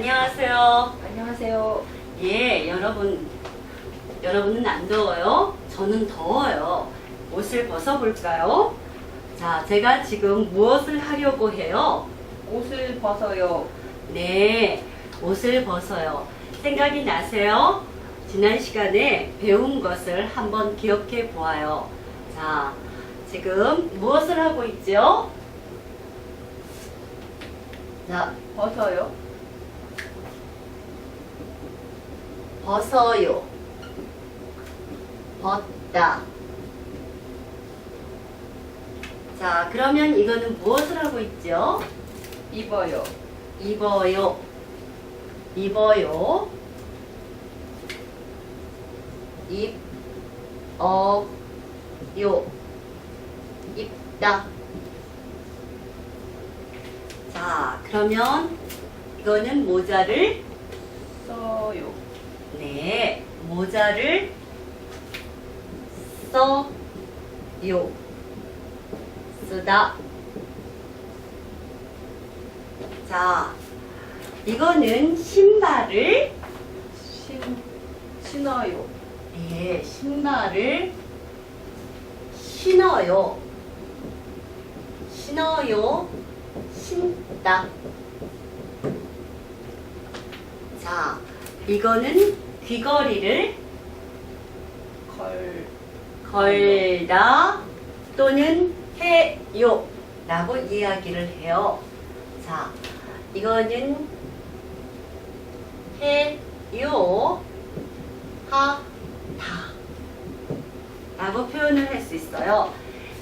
안녕하세요. 안녕하세요. 예, 여러분. 여러분은 안 더워요? 저는 더워요. 옷을 벗어볼까요? 자, 제가 지금 무엇을 하려고 해요? 옷을 벗어요. 네, 옷을 벗어요. 생각이 나세요? 지난 시간에 배운 것을 한번 기억해 보아요. 자, 지금 무엇을 하고 있죠? 자, 벗어요. 벗어요. 벗다. 자, 그러면 이거는 무엇을 하고 있죠? 입어요. 입어요. 입어요. 입, 어, 요. 입다. 자, 그러면 이거는 모자를, 써요. 네, 모자를 써요. 쓰다. 자, 이거는 신발을, 신, 신어요. 네, 신발을 신어요. 신어요. 신다. 자, 이거는 귀걸이를 걸, 걸다 또는 해요 라고 이야기를 해요. 자, 이거는 해요 하다 라고 표현을 할 수 있어요.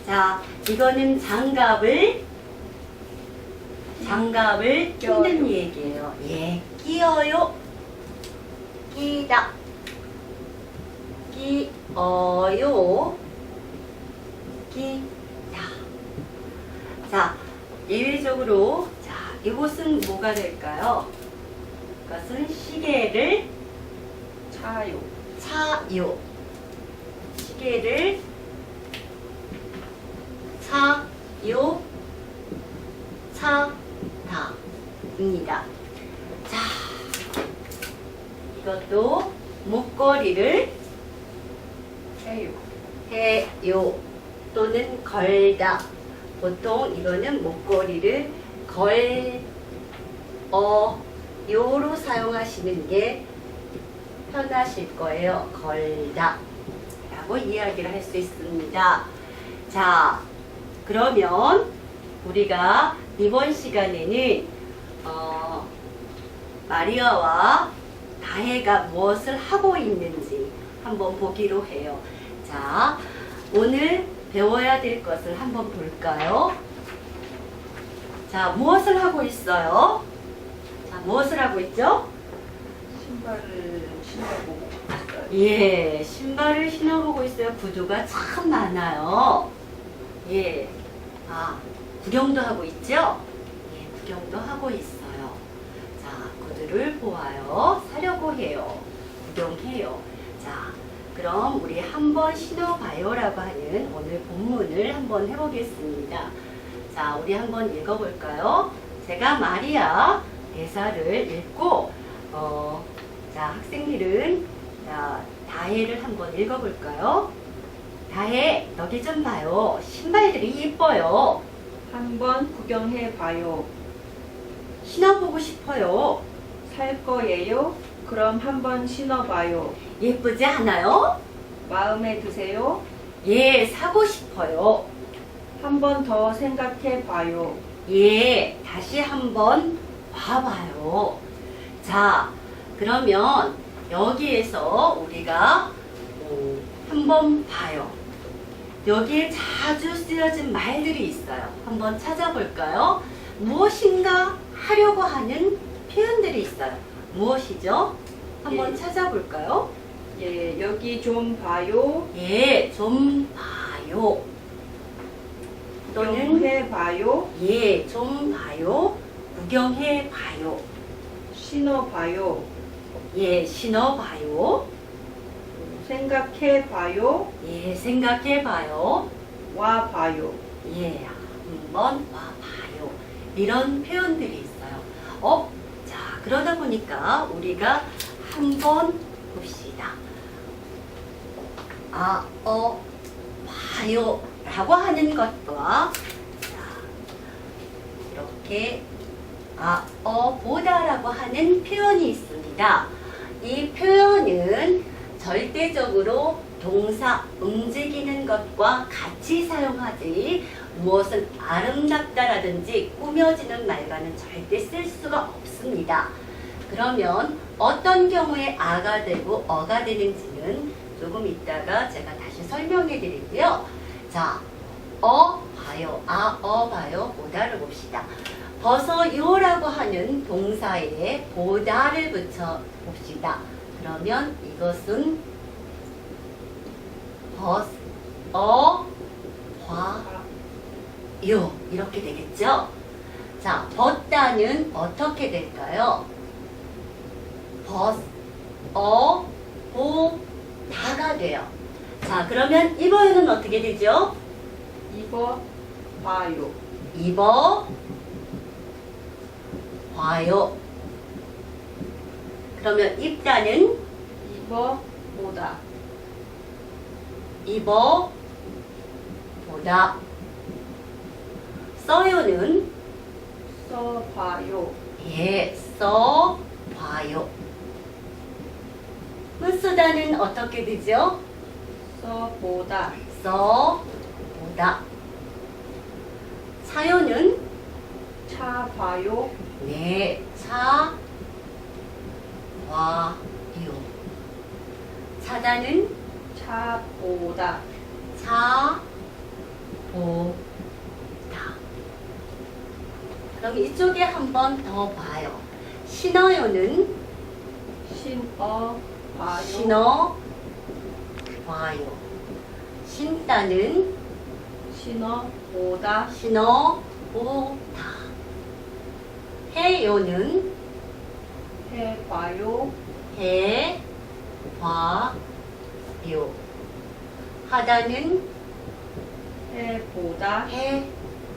자, 이거는 장갑을 장갑을. 끼는 얘기예요. 예, 끼어요. 끼다. 끼어요. 끼다. 자, 예외적으로 자, 이곳은 뭐가 될까요? 이것은 시계를 차요. 차요. 시계를 차요. 차다입니다. 자, 이것도 목걸이를 해요. 해요 또는 걸다. 보통 이거는 목걸이를 걸, 어, 요로 사용하시는 게 편하실 거예요. 걸다. 라고 이야기를 할 수 있습니다. 자, 그러면 우리가 이번 시간에는, 어, 마리아와 다혜가 무엇을 하고 있는지 한번 보기로 해요. 자, 오늘 배워야 될 것을 한번 볼까요? 자, 무엇을 하고 있어요? 자, 무엇을 하고 있죠? 신발을 신어보고 있어요. 예, 신발을 신어보고 있어요. 구두가 참 많아요. 예, 아, 구경도 하고 있죠? 예, 구경도 하고 있어요. 자, 구두를 보아요. 사려고 해요. 구경해요. 자, 그럼 우리 한번 신어봐요라고 하는 오늘 본문을 한번 해보겠습니다. 자, 우리 한번 읽어볼까요? 제가 마리아 대사를 읽고, 어, 자, 학생들은 자, 다혜를 한번 읽어볼까요? 다혜, 여기 좀 봐요. 신발들이 예뻐요. 한번 구경해 봐요. 신어보고 싶어요. 살 거예요? 그럼 한번 신어봐요. 예쁘지 않아요? 마음에 드세요? 예, 사고 싶어요. 한번 더 생각해 봐요. 예, 다시 한번 봐봐요. 자, 그러면 여기에서 우리가 어, 한번 봐요. 여기에 자주 쓰여진 말들이 있어요. 한번 찾아볼까요? 무엇인가 하려고 하는 표현들이 있어요. 무엇이죠? 한번 예. 찾아볼까요? 예, 여기 좀 봐요. 예, 좀 봐요. 또는 구경해 봐요. 예, 좀 봐요. 구경해 봐요. 신어 봐요. 예, 신어 봐요. 생각해 봐요. 예, 생각해 봐요. 와 봐요. 예, 한번 와 봐요. 이런 표현들이 있어요. 어? 자, 그러다 보니까 우리가 한번 봅시다. 아, 어, 봐요. 라고 하는 것과 자, 이렇게 아, 어, 보다 라고 하는 표현이 있습니다. 이 표현은 절대적으로 동사 움직이는 것과 같이 사용하지 무엇은 아름답다라든지 꾸며지는 말과는 절대 쓸 수가 없습니다. 그러면 어떤 경우에 아가 되고 어가 되는지는 조금 이따가 제가 다시 설명해 드리고요. 자, 어 봐요. 아, 어 봐요. 보다를 봅시다. 벗어요라고 하는 동사에 보다를 붙여 봅시다. 그러면 이것은 벗, 어, 봐, 요 이렇게 되겠죠? 자, 벗다는 어떻게 될까요? 벗, 어, 보, 다가 돼요. 자, 그러면 입어요는 어떻게 되죠? 입어 봐요. 입어 봐요. 그러면 입다는 입어 보다. 입어 보다. 써요는 써 봐요. 예, 써 봐요. 쓰다는 어떻게 되죠? 써 보다. 써 보다. 사요는 차 봐요. 네, 차, 와, 요. 차다는 차 보다. 차, 보, 다. 그럼 이쪽에 한 번 더 봐요. 신어요는 신어 봐요. 신어, 봐요. 신다는 신어 보다. 신어, 보다. 해요는 해 봐요. 해, 봐, 요. 하다는 해 보다. 해,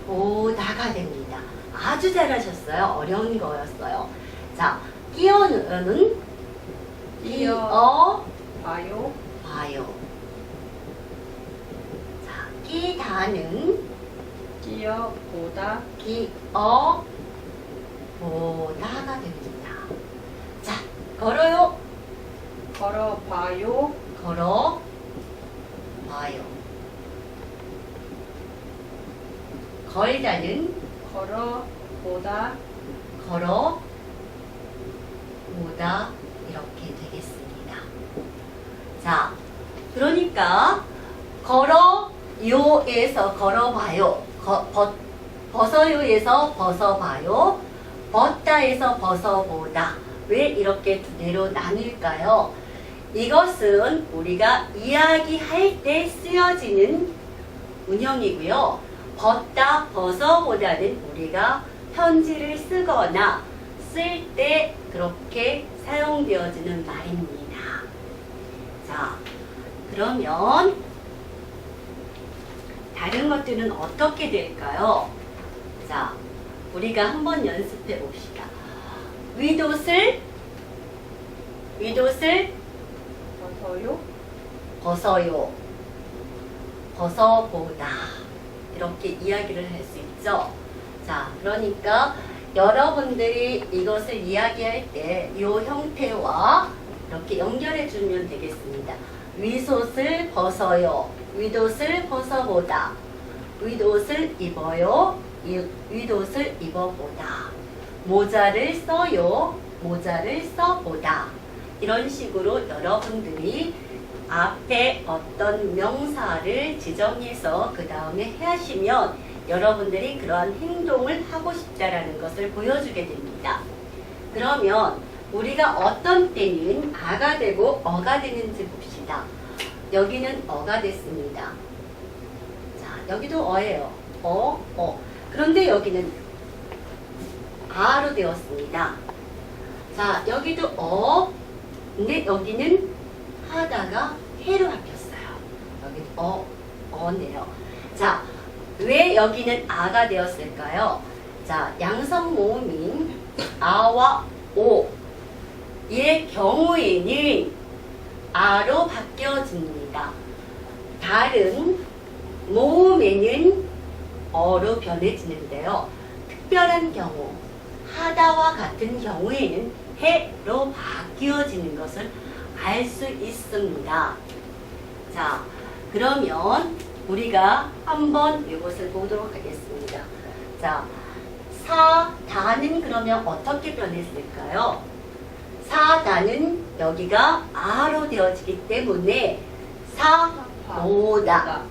보다가 됩니다. 아주 잘하셨어요. 어려운 거였어요. 자, 끼어는 끼어, 봐요. 봐요. 자, 끼다는 끼어 보다. 끼어, 보다가 됩니다. 자, 걸어요. 걸어 봐요. 걸어 봐요. 걸다는 걸어 보다. 걸어 보다 이렇게 되겠습니다. 자, 그러니까 걸어 요에서 걸어봐요. 거, 벗, 벗어요에서 벗어봐요. 벗다에서 벗어보다. 왜 이렇게 두 개로 나눌까요? 이것은 우리가 이야기할 때 쓰여지는 운영이고요. 벗다, 벗어보다는 우리가 편지를 쓰거나 쓸 때 그렇게 사용되어지는 말입니다. 자, 그러면 다른 것들은 어떻게 될까요? 자, 우리가 한번 연습해 봅시다. 윗옷을 윗옷을 벗어요. 벗어요. 벗어보다. 이렇게 이야기를 할 수 있죠. 자, 그러니까 여러분들이 이것을 이야기할 때 이 형태와 이렇게 연결해 주면 되겠습니다. 윗옷을 벗어요. 윗옷을 벗어보다. 윗옷을 입어요. 이- 윗옷을 입어보다. 모자를 써요. 모자를 써보다. 이런 식으로 여러분들이 앞에 어떤 명사를 지정해서 그 다음에 하시면 여러분들이 그러한 행동을 하고 싶다라는 것을 보여주게 됩니다. 그러면 우리가 어떤 때는 아가 되고 어가 되는지 봅시다. 여기는 어가 됐습니다. 자, 여기도 어예요. 어, 어. 그런데 여기는 아로 되었습니다. 자, 여기도 어, 근데 여기는 하다가 해로 바뀌었어요. 여기 어, 어네요. 자, 왜 여기는 아가 되었을까요? 자, 양성 모음인 아와 오. 의 경우에는 아로 바뀌어집니다. 다른 모음에는 어로 변해지는데요. 특별한 경우, 하다와 같은 경우에는 해로 바뀌어지는 것을 알 수 있습니다. 자, 그러면 우리가 한번 이것을 보도록 하겠습니다. 자, 사, 다는 그러면 어떻게 변했을까요? 사, 다는 여기가 아로 되어지기 때문에 사, 보다,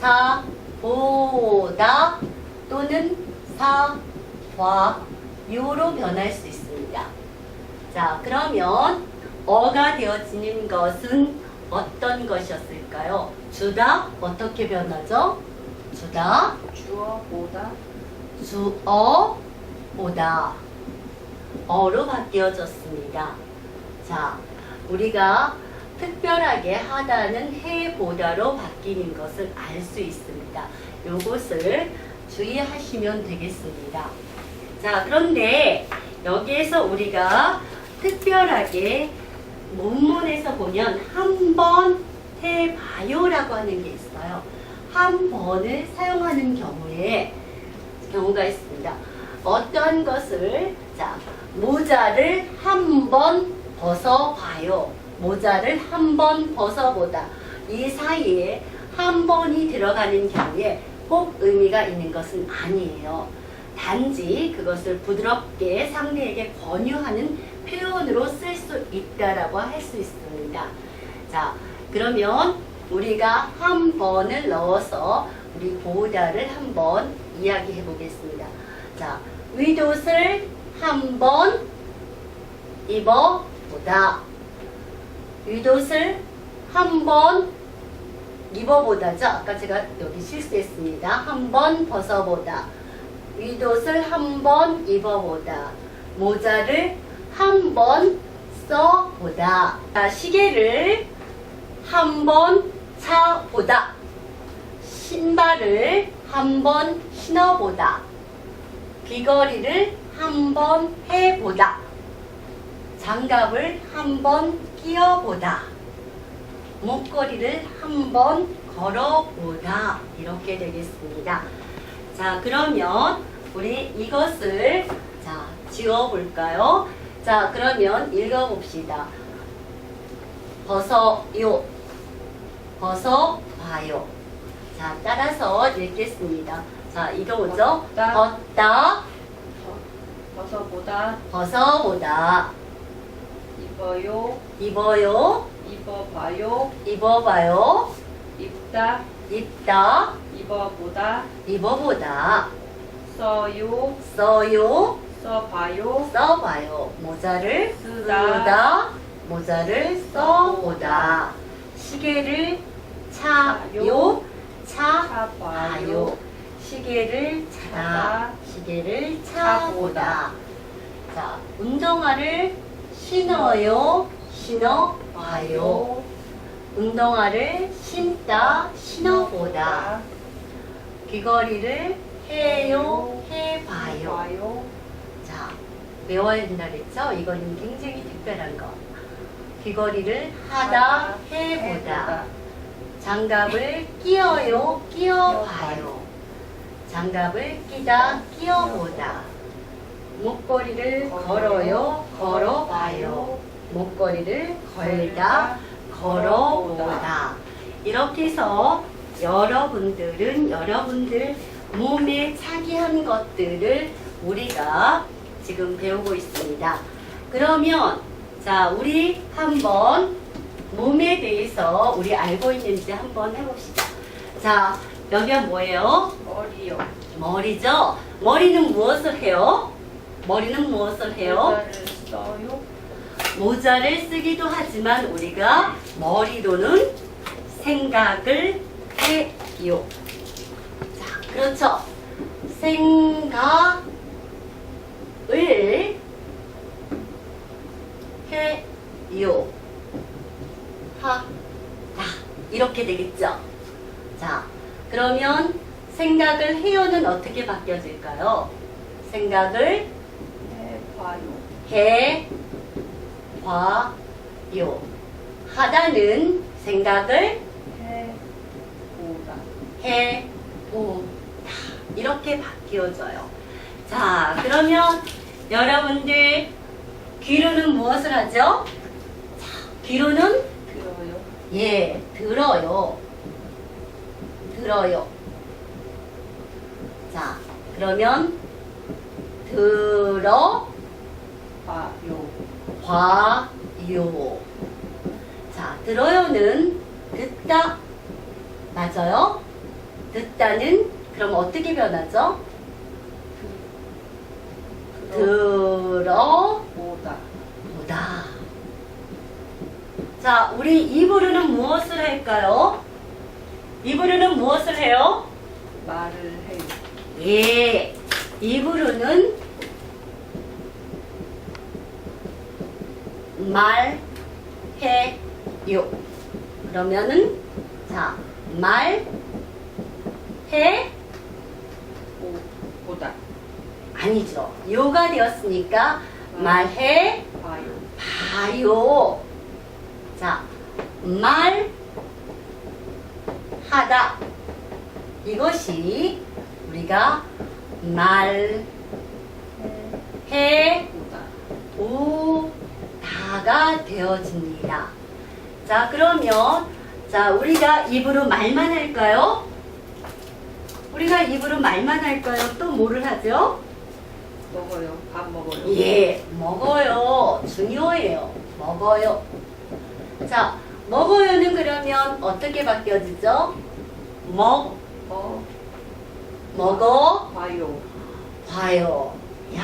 사, 보다 또는 사, 화, 요로 변할 수 있습니다. 자, 그러면 어가 되어지는 것은 어떤 것이었을까요? 주다 어떻게 변하죠? 주다 주어 보다 주어 보다 어로 바뀌어졌습니다. 자, 우리가 특별하게 하다는 해보다로 바뀌는 것을 알 수 있습니다. 요것을 주의하시면 되겠습니다. 자, 그런데 여기에서 우리가 특별하게 문문에서 보면 한 번 해봐요라고 하는 게 있어요. 한 번을 사용하는 경우에 경우가 있습니다. 어떠한 것을 자 모자를 한 번 벗어봐요. 모자를 한 번 벗어보다. 이 사이에 한 번이 들어가는 경우에 꼭 의미가 있는 것은 아니에요. 단지 그것을 부드럽게 상대에게 권유하는 표현으로 쓸 수 있다라고 할 수 있습니다. 자, 그러면 우리가 한 번을 넣어서 우리 보다를 한번 이야기해 보겠습니다. 자, 윗옷을 한 번 입어보다. 윗옷을 한 번 입어보다죠. 아까 제가 여기 실수했습니다. 한 번 벗어보다. 윗옷을 한 번 입어보다. 모자를 한 번 써보다. 자, 시계를 한 번 차보다. 신발을 한 번 신어보다. 귀걸이를 한 번 해보다. 장갑을 한 번 끼워보다. 목걸이를 한 번 걸어보다. 이렇게 되겠습니다. 자, 그러면 우리 이것을 자, 지워볼까요? 자, 그러면 읽어봅시다. 벗어요. 벗어봐요. 자, 따라서 읽겠습니다. 자, 이거 뭐죠? 벗다. 벗다, 벗어보다 벗어보다. 입어요 입어요, 입어봐요 입어봐요. 입다 입다, 입어보다 입어보다. 써요 써요, 써봐요 써봐요. 모자를 쓰다. 쓰다, 모자를 써보다. 시계를 차요, 차봐요. 시계를 차다. 시계를. 차보다. 자, 운동화를 신어요, 신어봐요. 운동화를 신다, 신어보다. 귀걸이를 해요, 해봐요. 외워야 된다 그랬죠? 이거는 굉장히 특별한 거. 귀걸이를 하다, 해보다. 장갑을 끼어요, 끼어봐요. 장갑을 끼다, 끼어보다. 목걸이를 걸어요, 걸어봐요. 목걸이를 걸다, 걸어보다. 이렇게 해서 여러분들은 여러분들 몸에 차기한 것들을 우리가 지금 배우고 있습니다. 그러면 자, 우리 한번 몸에 대해서 우리 알고 있는지 한번 해봅시다. 자, 여기가 뭐예요? 머리요 머리죠? 머리는 무엇을 해요? 머리는 무엇을 해요? 모자를 써요 모자를 쓰기도 하지만 우리가 머리로는 생각을 해요. 자, 그렇죠. 생각 을 해요. 하다. 이렇게 되겠죠. 자, 그러면 생각을 해요는 어떻게 바뀌어질까요? 생각을 해봐요 해, 화, 요. 하다는 생각을 해, 보다. 해, 보, 다. 이렇게 바뀌어져요. 자, 그러면 여러분들 귀로는 무엇을 하죠? 자, 귀로는 들어요. 예, 들어요. 들어요. 자, 그러면 들어 봐요. 봐요. 자, 들어요는 듣다. 맞아요? 듣다는 그럼 어떻게 변하죠? 들어 보다. 보다. 자, 우리 입으로는 무엇을 할까요? 입으로는 무엇을 해요? 말을 해요. 예, 입으로는 말해요. 그러면은 자, 말해 보, 보다. 아니죠. 요가 되었으니까 말해 봐요. 자, 말 하다. 이것이 우리가 말 해, 해 보다. 오다가 되어집니다. 자, 그러면 자, 우리가 입으로 말만 할까요? 우리가 입으로 말만 할까요? 또 뭐를 하죠? 먹어요. 밥 먹어요. 예, 먹어요. 중요해요. 먹어요. 자, 먹어요는 그러면 어떻게 바뀌어지죠? 먹, 어, 먹어, 봐요. 봐요. 야,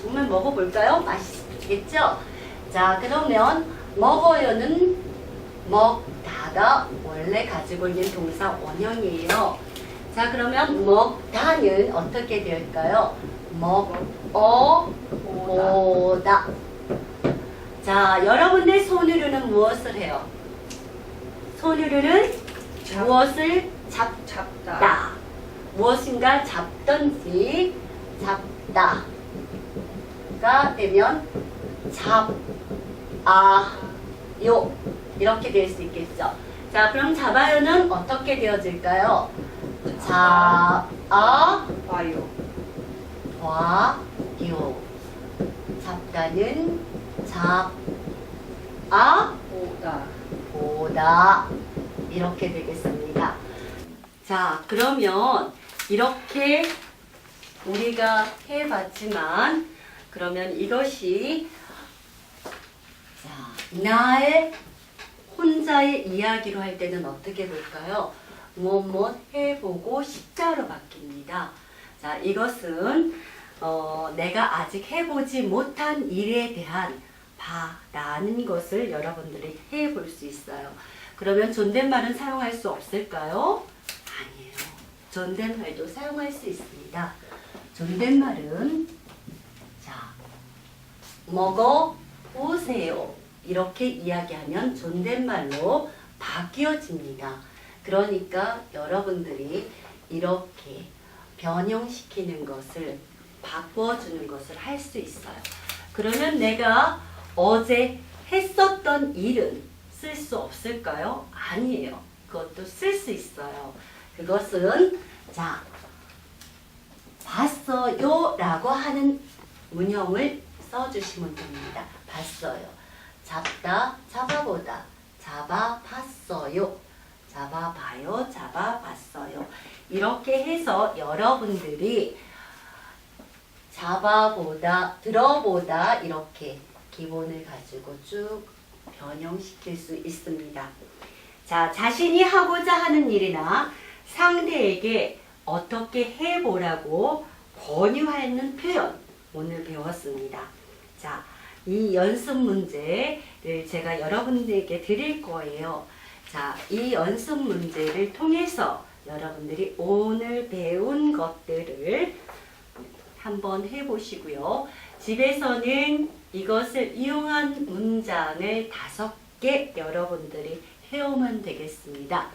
정말 먹어볼까요? 맛있겠죠? 자, 그러면 먹어요는 먹다가 원래 가지고 있는 동사 원형이에요. 자, 그러면 먹다는 어떻게 될까요? 먹어, 보다. 보다. 자, 여러분들 손으로는 무엇을 해요? 손으로는 잡. 무엇을 잡 잡다. 잡다. 무엇인가 잡던지 잡다가 되면 잡아요 이렇게 될 수 있겠죠. 자 그럼 잡아요는 어떻게 되어질까요? 잡아 봐요. 봐요 잡다는 잡아 보다. 보다 이렇게 되겠습니다. 자, 그러면 이렇게 우리가 해봤지만 그러면 이것이 자, 나의 혼자의 이야기로 할 때는 어떻게 볼까요? 무엇 해보고 십자로 바뀝니다. 자, 이것은 어, 내가 아직 해보지 못한 일에 대한 바라는 것을 여러분들이 해볼 수 있어요. 그러면 존댓말은 사용할 수 없을까요? 아니에요. 존댓말도 사용할 수 있습니다. 존댓말은 자 먹어 보세요. 이렇게 이야기하면 존댓말로 바뀌어집니다. 그러니까 여러분들이 이렇게 변형시키는 것을 바꿔주는 것을 할 수 있어요. 그러면 내가 어제 했었던 일은 쓸 수 없을까요? 아니에요. 그것도 쓸 수 있어요. 그것은 자 봤어요 라고 하는 문형을 써주시면 됩니다. 봤어요. 잡다, 잡아보다, 잡아봤어요. 잡아봐요, 잡아봤어요. 이렇게 해서 여러분들이 잡아보다, 들어보다 이렇게 기본을 가지고 쭉 변형시킬 수 있습니다. 자, 자신이 하고자 하는 일이나 상대에게 어떻게 해보라고 권유하는 표현 오늘 배웠습니다. 자, 이 연습 문제를 제가 여러분들에게 드릴 거예요. 자, 이 연습 문제를 통해서 여러분들이 오늘 배운 것들을 한번 해보시고요. 집에서는 이것을 이용한 문장을 다섯 개 여러분들이 해오면 되겠습니다.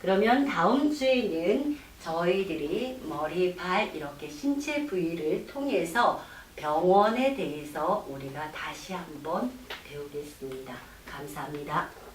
그러면 다음 주에는 저희들이 머리, 발 이렇게 신체 부위를 통해서 병원에 대해서 우리가 다시 한번 배우겠습니다. 감사합니다.